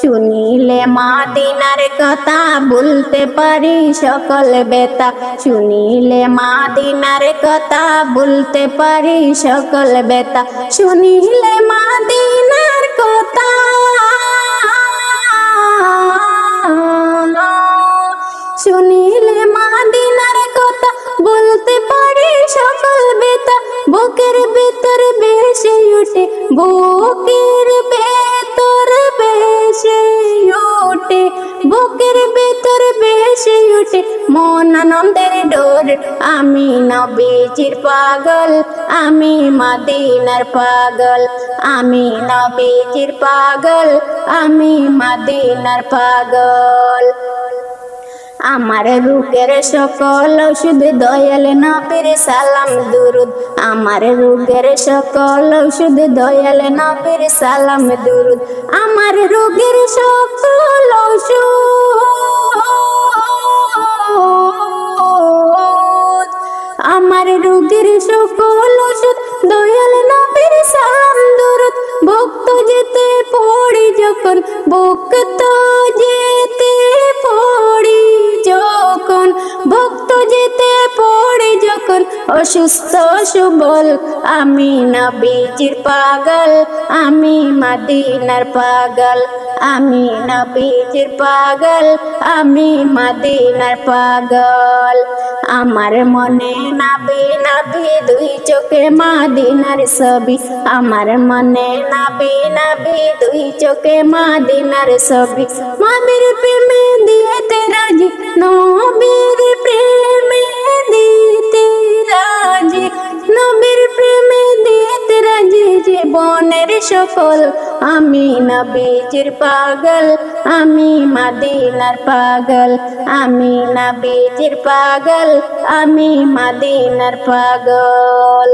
শুনিলে মাদিনার কথা বলতে পারি সকল বেতা। শুনিলে মাদিনার কথা বলতে পারি সকল বেতা। শুনিলে মাদিনার কথা শুনিলে মাদিনার কথা বলতে পারি সকল বেতা। বুকের ভেতর বেশি উঠে বুকের মন আনন্দের ডোর, আমি নবীজির পাগল, আমি মদিনার পাগল, আমি নবীজির পাগল, আমি মদিনার পাগল। আমার রুকের সকল ওষুধ দয়াল নবীর সালাম, দুরুদ। আমার রোগের সকল ওষুধ দয়াল নবীর সালাম, দুরুদ। আমার রোগের সকল ওষুধ সকল ওষুধ দয়াল নবীর ভক্ত যেতে যখন, ভক্ত যেতে যখন। ভক্ত যেতে যখন, অসুস্থ সুবল, আমি নবীজির পাগল, আমি মদিনার পাগল। আমি নবীজির পাগল, আমি মদিনার পাগল। আমার মনে নাবি নাবি দুই চোখে মাদিনার ছবি। আমার মনে নাবি নাবি দুই চোখে মাদিনার ছবি। মামির প্রেমে দিয়েতে রাজি নবীর সফল আমি নবীজির পাগল আমি মাদিনার পাগল আমি নবীজির পাগল আমি মাদিনার পাগল।